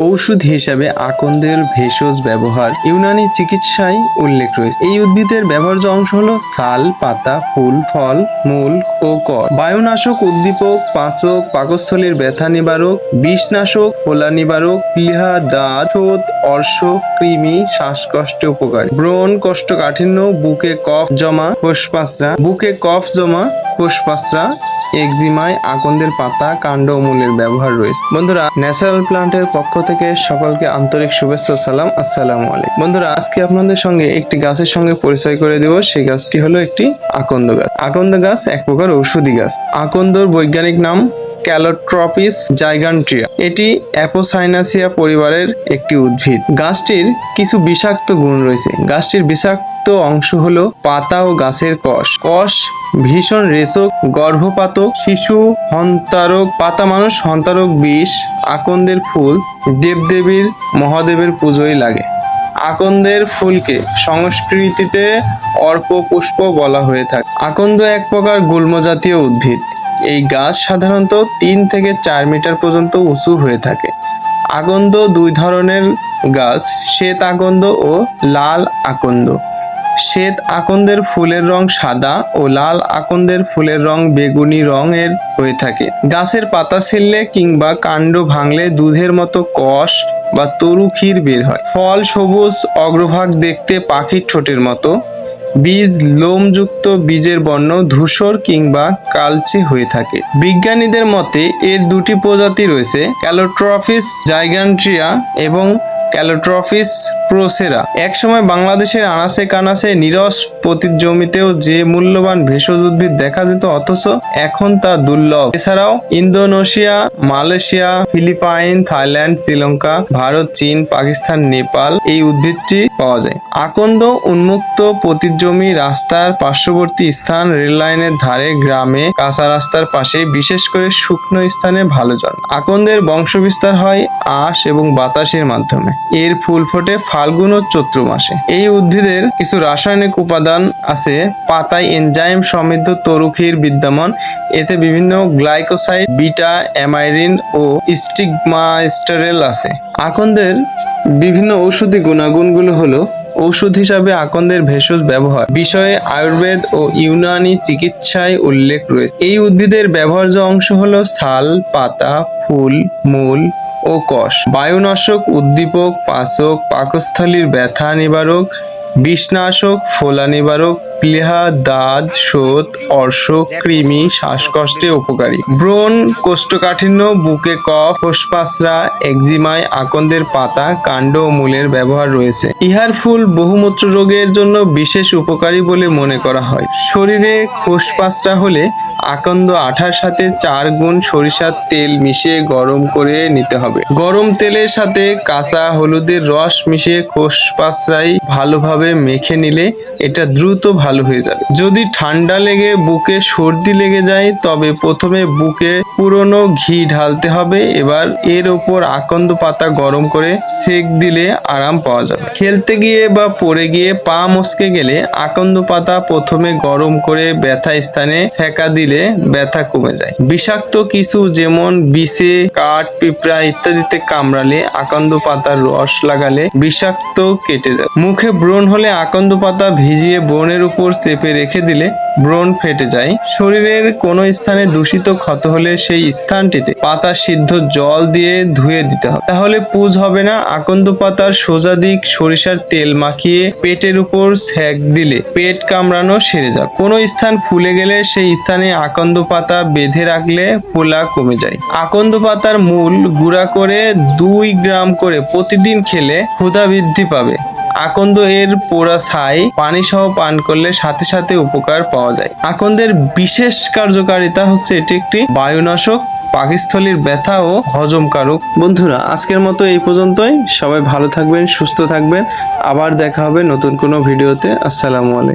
ঔষধ হিসাবে আকন্দের ভেষজ ব্যবহার ইউনানি চিকিৎসায় উল্লেখ রয়েছে। এই উদ্ভিদের ব্যবহার্য অংশ হলো ছাল, পাতা, ফুল, ফল, মূল ও কর। বায়ুনাশক উদ্দীপক, পাচক, পাকস্থলীর ব্যথা নিবারক, বিষনাশক ফোলা নিবারক প্লীহা দাঁত ছোট অর্শ, কৃমি, শ্বাসকষ্টে উপকারী। ব্রণ কোষ্ঠকাঠিন্য বুকে কফ জমা কোষপাসরা বুকে কফ জমা কোষপাসরা একজিমায় আকন্দের পাতা, কাণ্ড মূলের ব্যবহার রয়েছে। বন্ধুরা, ন্যাচারাল প্লান্টের পক্ষ থেকে সকলকে আন্তরিক শুভেচ্ছা সালাম। আসসালামু আলাইকুম। বন্ধুরা, আজকে আপনাদের সঙ্গে একটি গাছের সঙ্গে পরিচয় করে দেব। সেই গাছটি হলো একটি আকন্দ গাছ। আকন্দ গাছ এক প্রকার ঔষধি গাছ। আকন্দর বৈজ্ঞানিক নাম ক্যালোট্রপিস জাইগান্ট্রিয়া এটি অ্যাপোসাইনাসিয়া পরিবারের একটি উদ্ভিদ। গাছটির কিছু বিষাক্ত গুণ রয়েছে। গাছটির বিষাক্ত অংশ হলো পাতা ও গাছের কষ। কষ ভীষণ রেচক, গর্ভপাতক, শিশু, হন্তারক, পাতা মানুষ, হন্তারক বিষ, আকন্দের ফুল, দেবদেবীর, মহাদেবের পুজোয় লাগে। আকন্দের ফুলকে সংস্কৃতিতে অর্ক পুষ্প বলা হয়ে থাকে। আকন্দ এক প্রকার গুল্ম জাতীয় উদ্ভিদ। এই গাছ সাধারণত তিন থেকে চার মিটার পর্যন্ত উঁচু হয়ে থাকে। আকন্দ দুই ধরনের গাছ, শ্বেত আকন্দ ও লাল আকন্দ। শ্বেত আকন্দের ফুলের রং সাদা ও লাল আকন্দের ফুলের রং বেগুনি রঙের হয়ে থাকে। গাছের পাতা ছিললে কিংবা কাণ্ড ভাঙলে দুধের মতো কষ বা তরু ক্ষীর বের হয়। ফল সবুজ, অগ্রভাগ দেখতে পাখির ঠোঁটের মতো। বীজ লোমযুক্ত বীজের বর্ণ ধূসর কিংবা কালচে হয়ে থাকে। বিজ্ঞানীদের মতে এর দুটি প্রজাতি রয়েছে ক্যালোট্রফিস জাইগান্ট্রিয়া এবং ক্যালোট্রফিস প্রোসেরা। একসময় বাংলাদেশের আনাচে কানাচে নিরস পতির জমিতেও যে মূল্যবান ভেষজ উদ্ভিদ দেখা যেত, অথচ এখন তা দুর্লভ। এছাড়াও Indonesia, Malaysia, Philippines, Thailand, Sri Lanka, Bharat, চীন, পাকিস্তান, নেপাল এই উদ্ভিদটি পাওয়া যায়। আকন্দ উন্মুক্ত পতির জমি রাস্তার পার্শ্ববর্তী স্থান রেল লাইনের ধারে গ্রামে, কাঁচা রাস্তার পাশে, বিশেষ করে শুকনো স্থানে ভালো জন্ম আকন্দের বংশবিস্তার হয় আঁশ এবং বাতাসের মাধ্যমে। এর ফুল ফোটে ফাল্গুন ও চৈত্র মাসে। এই উদ্ভিদের কিছু রাসায়নিক উপাদান আছে, পাতায় এনজাইম সমৃদ্ধ তরুক্ষীর বিদ্যমান। এতে বিভিন্ন গ্লাইকোসাইড বিটা, অ্যামাইরিন ও স্টিগমাস্টারেল আছে। আকন্দের বিভিন্ন ঔষধি গুণাগুণগুলো হলো ঔষধ হিসাবে আকন্দের ভেষজ ব্যবহার, বিষয়ে আয়ুর্বেদ ও ইউনানি চিকিৎসায় উল্লেখ রয়েছে। এই উদ্ভিদের ব্যবহার্য অংশ হলো ছাল, পাতা, ফুল, মূল ও কষ। বায়ুনাশক উদ্দীপক পাচক পাকস্থলীর ব্যথা নিবারক বিষনাশক ফোলা নিবারক প্লেহা দাঁত শোথ অর্শ, কৃমি, শ্বাসকষ্টে উপকারী। ব্রণ, কোষ্ঠকাঠিন্য, বুকে কফ ফুসপাসরা একজিমায় আকন্দের পাতা, কাণ্ড ও মূলের ব্যবহার রয়েছে। ইহার ফুল বহুমূত্র রোগের জন্য বিশেষ উপকারী বলে মনে করা হয়। শরীরে খোসপাসরা হলে আকন্দ আঠার সাথে চার গুণ সরিষার তেল মিশিয়ে গরম করে নিতে হবে। গরম তেলের সাথে কাঁচা হলুদের রস মিশিয়ে খোসপাসরাই ভালোভাবে মেখে নিলে এটা দ্রুত ভালো হয়ে যাবে। যদি ঠান্ডা লেগে, বুকে সর্দি লেগে যায়, তবে প্রথমে বুকে পুরনো ঘি ঢালতে হবে। এবার এর ওপর আকন্দ পাতা গরম করে সেক দিলে আরাম পাওয়া যাবে। খেলতে গিয়ে বা পড়ে গিয়ে পা মস্কে গেলে আকন্দ পাতা প্রথমে গরম করে ব্যথা স্থানে ছেঁকা দিলে ব্যথা কমে যায়। বিষাক্ত কিছু যেমন বিষে, কাঠ, পিঁপড়া ইত্যাদিতে কামড়ালে আকন্দ পাতার রস লাগালে বিষাক্ত কেটে যায়। মুখে ব্রণ হলে আকন্দ পাতা ভিজিয়ে ব্রণের উপর চেপে রেখে দিলে ব্রণ ফেটে যায়। শরীরের কোনো স্থানে দূষিত ক্ষত হলে সেই স্থানটিতে পাতা সিদ্ধ জল দিয়ে ধুয়ে দিতে হবে। তাহলে পুজ হবে না। আকন্দ পাতার সোজা দিক সরিষার তেল মাখিয়ে পেটের উপর সেক দিলে পেট কামড়ানো সেরে যাবে কোনো স্থান ফুলে গেলে সেই স্থানে আকন্দ পাতা বেঁধে রাখলে ফোলা কমে যায়। আকন্দ পাতার মূল গুঁড়া করে দুই গ্রাম করে প্রতিদিন খেলে ক্ষুধা বৃদ্ধি পাবে। আকন্দ এর পোড়া ছাই পানি সহ পান করলে সাথে সাথে উপকার পাওয়া যায়। আকন্দের বিশেষ কার্যকারিতা হচ্ছে এটি একটি বায়ুনাশক, পাকিস্থলীর ব্যথা ও হজমকারক বন্ধুরা, আজকের মতো এই পর্যন্তই। সবাই ভালো থাকবেন, সুস্থ থাকবেন। আবার দেখা হবে নতুন কোনো ভিডিওতে। আসসালামু আলাইকুম।